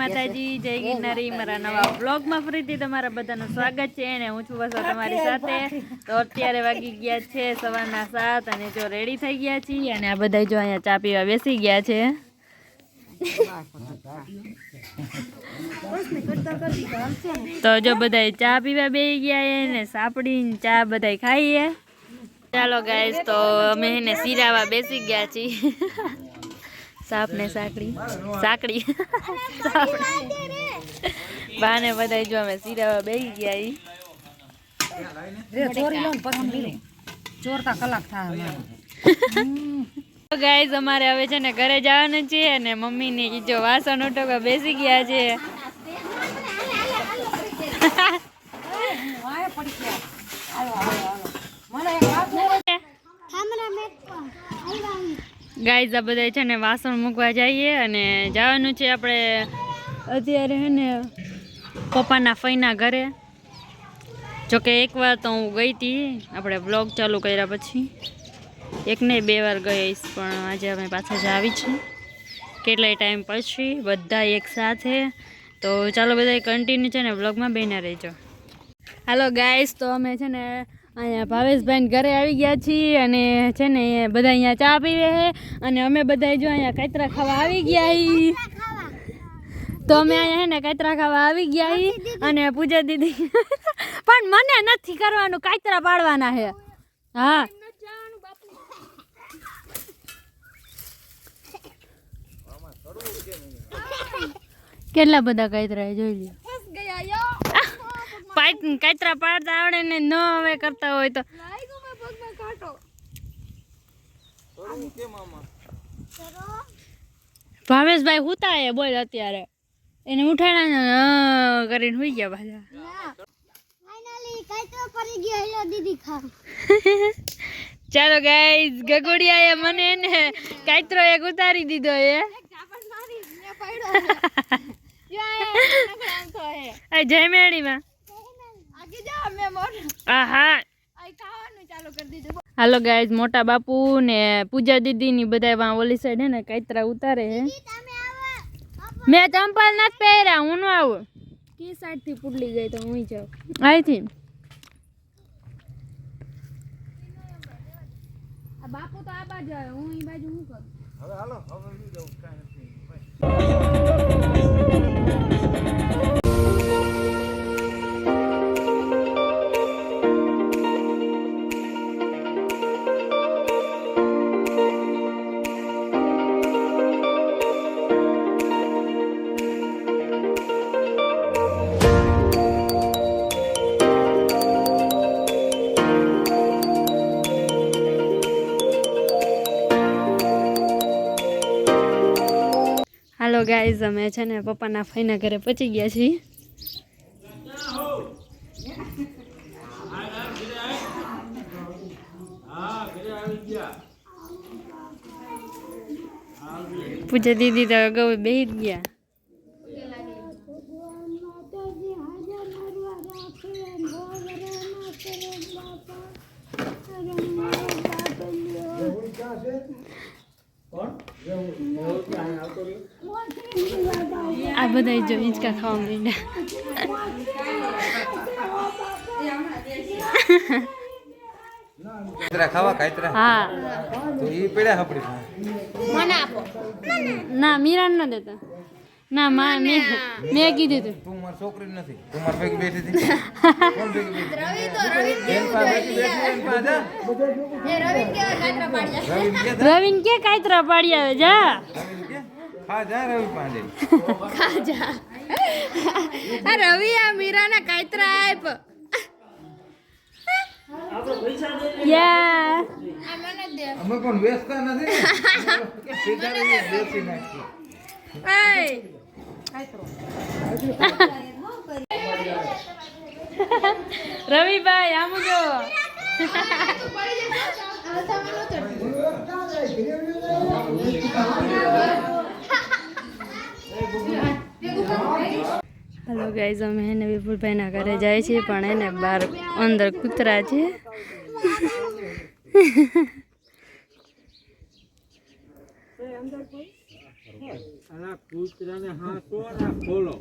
માતાજી જય ગિરનારી મારા નવા બ્લોગમાં ફરીથી તમારા બધાનું સ્વાગત છે અને હું છું બસો તમારી સાથે. તો અત્યારે વાગી ગયા છે સવારના સાત અને જો રેડી થઈ ગયા છીએ અને આ બધા જો અહીંયા ચા પીવા બેસી ગયા છે. તો જો બધા ચા પીવા બેસી ગયા ને સાપડીને ચા બધા ખાઈએ. ચાલો ગાઈસ તો અમે એને સિરાવા બેસી ગયા છીએ. સાપ ને સાંકડી સાકડી બાને બધા જો અમે સિરાવા બેસી ગયા ઈ. ચોરી લો પસંદ લીધે ચોરતા કલાક થાય ગાઈઝ અમારે હવે છે ને ઘરે જવાનું છે અને મમ્મી ને ઈ જો વાસણ ઉટોકા બેસી ગયા છે. ગાઈઝ, આ બધા છે ને વાસણ મૂકવા જઈએ અને જવાનું છે આપણે અત્યારે હે ને પપ્પાના ફઈના ઘરે. જોકે એકવાર તો હું ગઈ હતી આપણે બ્લોગ ચાલુ કર્યા પછી. એક નહીં બે વાર ગઈશ, પણ આજે અમે પાછા જ આવી છીએ. કેટલાય ટાઈમ પછી, બધા એક સાથે. તો ચાલો બધા કન્ટિન્યુ છે ને બ્લોગમાં બેના રહેજો. હાલો ગાઈસ તો અમે છે ને અહીંયા ભાવેશભાઈ ઘરે આવી ગયા છીએ અને છે ને બધા અહીંયા ચા પીવે છે અને અમે બધા જો અહીંયા કાતરા ખાવા આવી ગયા તો અમે અહીંયા ને કાતરા ખાવા આવી ગયા અને પૂજા દીદી પણ મને નથી કરવાનું કાતરા પાડવાના છે. હા. કેટલા બધા કાતરા જોઈ લ્યો. પાઇટ કાતરા પાડતા આવડે ને ન હવે કરતા હોય તો. ભાવેશભાઈ હુતા એ બોલ અત્યારે. એને ઉઠાડ્યા ને કરીને સુઈ ગયા પાછા. ગયો ચાલો ગાઈઝ ગગોડિયા એ મને ને કાતરો એક ઉતારી દીધો એ. જય મેળીમાં આહા. આઈ ખાવાનું ચાલુ કરી દીધું. હાલો ગાઈઝ મોટા બાપુ ને પૂજા દીદી ની બધા વાં ઓલી સાઈડ હે ને કાતરા ઉતારે હે. મેં ચંપલ નથી પહેર્યા હું ન આવું. કી સાઈડથી પુડલી ગઈ તો હું જાઉં. અહીંથી બાપુ તો આ બાજુ આવે હું એ બાજુ હું કરું? હાલો ગાઈઝ અમે છે ને પપ્પાના ફઈના ઘરે પહોંચી ગયા છીએ. પૂજા દીદી તો અગાઉ બેસી જ ગયા. આ બધા જો હિંચકા ખાવા માંડ્યા. ખાવા કાતરા? હા. તો ઈ પડ્યા આપણી મને આપો. ના મીરાન ન દેતા. ના મા મેં મેં કીધું તું. તું મારી છોકરી નથી. તું મારી ભેગી બેઠી હતી. કોણ ભેગી બેઠી રવિ તો રવિ બેન પાસે. એ. રવિન કે કાતરા પાડી આવે જા રવિને કે ખા જા રવિ પાસે આ રવિ આ મીરાના કાતરા આપ યા. મને દે અમે પણ વેચતા નથી ને. કે સીધા રહીએ, વેચી નાખીએ. રવિભાઈ આમ જો. ગાઈઝ અમે એને વિપુલભાઈના ઘરે જાય છીએ, પણ એને બહાર અંદર કૂતરા છે. કૂતરાને હા ખોલો.